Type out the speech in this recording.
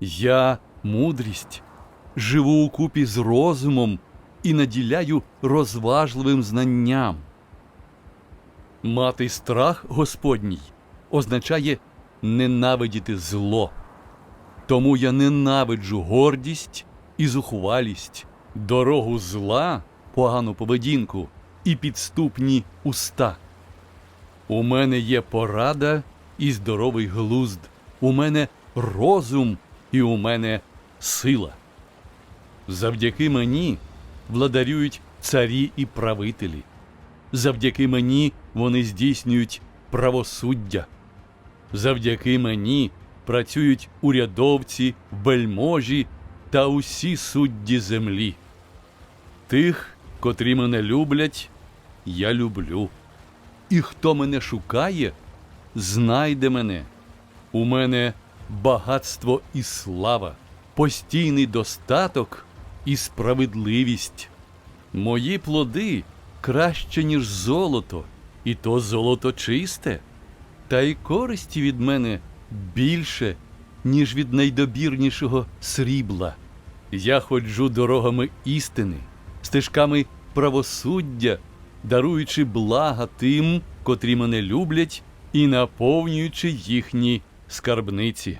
Я мудрість, живу у купі з розумом і наділяю розважливим знанням. Мати страх Господній означає ненавидіти зло. Тому я ненавиджу гордість і зухвалість, дорогу зла, погану поведінку і підступні уста. У мене є порада і здоровий глузд, у мене розум і у мене сила. Завдяки мені владарюють царі і правителі. Завдяки мені вони здійснюють правосуддя. Завдяки мені працюють урядовці, вельможі та усі судді землі. Тих, котрі мене люблять, я люблю. І хто мене шукає, знайде мене. У мене багатство і слава, постійний достаток і справедливість. Мої плоди краще, ніж золото, і то золото чисте, та й користі від мене більше, ніж від найдобірнішого срібла. Я ходжу дорогами істини, стежками правосуддя, даруючи блага тим, котрі мене люблять, і наповнюючи їхні скарбниці.